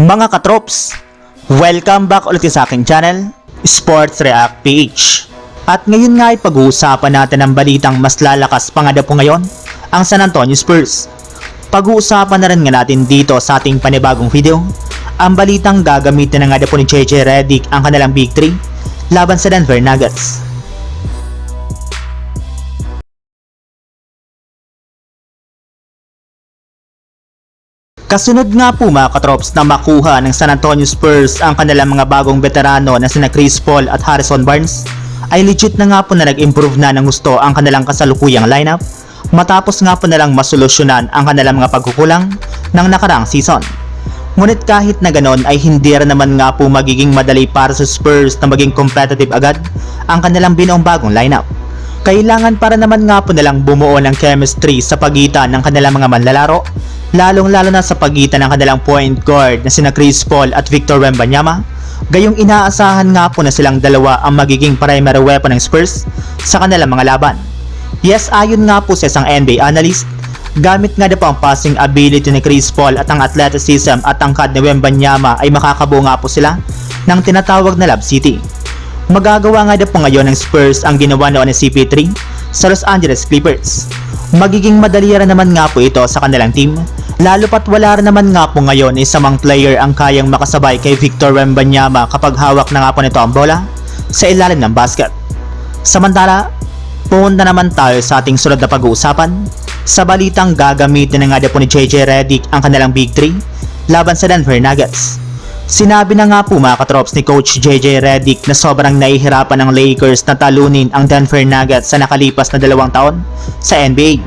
Mga katrops, welcome back ulit sa aking channel, Sports React PH. At ngayon nga ay pag-uusapan natin ang balitang mas lalakas pa nga po ngayon, ang San Antonio Spurs. Pag-uusapan na rin nga natin dito sa ating panibagong video, ang balitang gagamitin na nga po ni JJ Redick ang kanilang Big 3 laban sa Denver Nuggets. Kasunod nga po mga katrops na makuha ng San Antonio Spurs ang kanilang mga bagong veterano na sina Chris Paul at Harrison Barnes, ay legit na nga po na nag-improve na ng gusto ang kanilang kasalukuyang lineup matapos nga po nalang masolusyonan ang kanilang mga pagkukulang ng nakaraang season. Ngunit kahit na ganon ay hindi rin naman nga po magiging madali para sa Spurs na maging competitive agad ang kanilang binuong bagong lineup. Kailangan para naman nga po nilang bumuo ng chemistry sa pagitan ng kanilang mga manlalaro, lalong-lalo na sa pagitan ng kanilang point guard na sina Chris Paul at Victor Wembanyama, gayong inaasahan nga po na silang dalawa ang magiging primary weapon ng Spurs sa kanilang mga laban. Yes, ayon nga po sa isang NBA analyst, gamit nga daw po ang passing ability ni Chris Paul at ang athleticism at angkad ni Wembanyama ay makakabuo nga po sila ng tinatawag na Love City. Magagawa nga daw po ngayon ng Spurs ang ginawa noon ni CP3 sa Los Angeles Clippers. Magiging madali rin naman nga po ito sa kanilang team, lalo pat wala rin naman nga po ngayon isamang player ang kayang makasabay kay Victor Wembanyama kapag hawak na nga po nito ang bola sa ilalim ng basket. Samantala, punta naman tayo sa ating sunod na pag-uusapan sa balitang gagamitin na nga po ni JJ Redick ang kanilang Big 3 laban sa Denver Nuggets. Sinabi na nga po mga katrops ni Coach JJ Redick na sobrang nahihirapan ng Lakers na talunin ang Denver Nuggets sa nakalipas na dalawang taon sa NBA.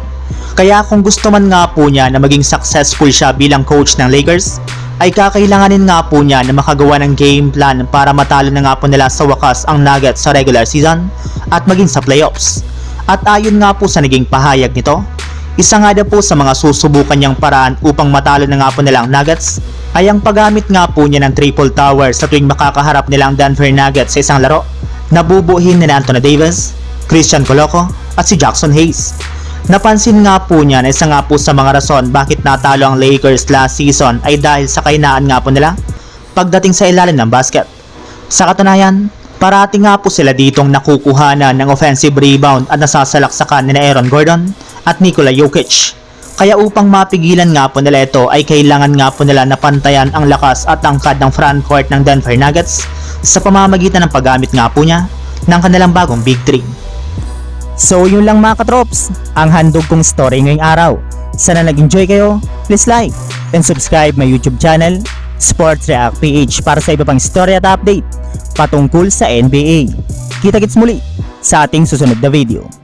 Kaya kung gusto man nga po niya na maging successful siya bilang coach ng Lakers, ay kakailanganin nga po niya na makagawa ng game plan para matalo na nga po nila sa wakas ang Nuggets sa regular season at maging sa playoffs. At ayon nga po sa naging pahayag nito, isa nga daw po sa mga susubukan niyang paraan upang matalo na nga po nilang Nuggets ay ang paggamit nga po niya ng triple tower sa tuwing makakaharap nilang Denver Nuggets sa isang laro na bubuhin ni Anthony Davis, Christian Coloco at si Jackson Hayes. Napansin nga po niya na isa nga po sa mga rason bakit natalo ang Lakers last season ay dahil sa kainaan nga po nila pagdating sa ilalim ng basket. Sa katunayan, parati nga po sila ditong nakukuhanan ng offensive rebound at nasasalaksakan ni Aaron Gordon at Nikola Jokic. Kaya upang mapigilan nga po nila ito ay kailangan nga po nila na pantayan ang lakas at angkad ng frontcourt ng Denver Nuggets sa pamamagitan ng paggamit nga po niya ng kanilang bagong Big 3. So yun lang mga katrops, ang handog kong story ngayong araw. Sana nag-enjoy kayo, please like and subscribe my YouTube channel, Sports React PH para sa iba pang story at update patungkol sa NBA. Kita-kits muli sa ating susunod na video.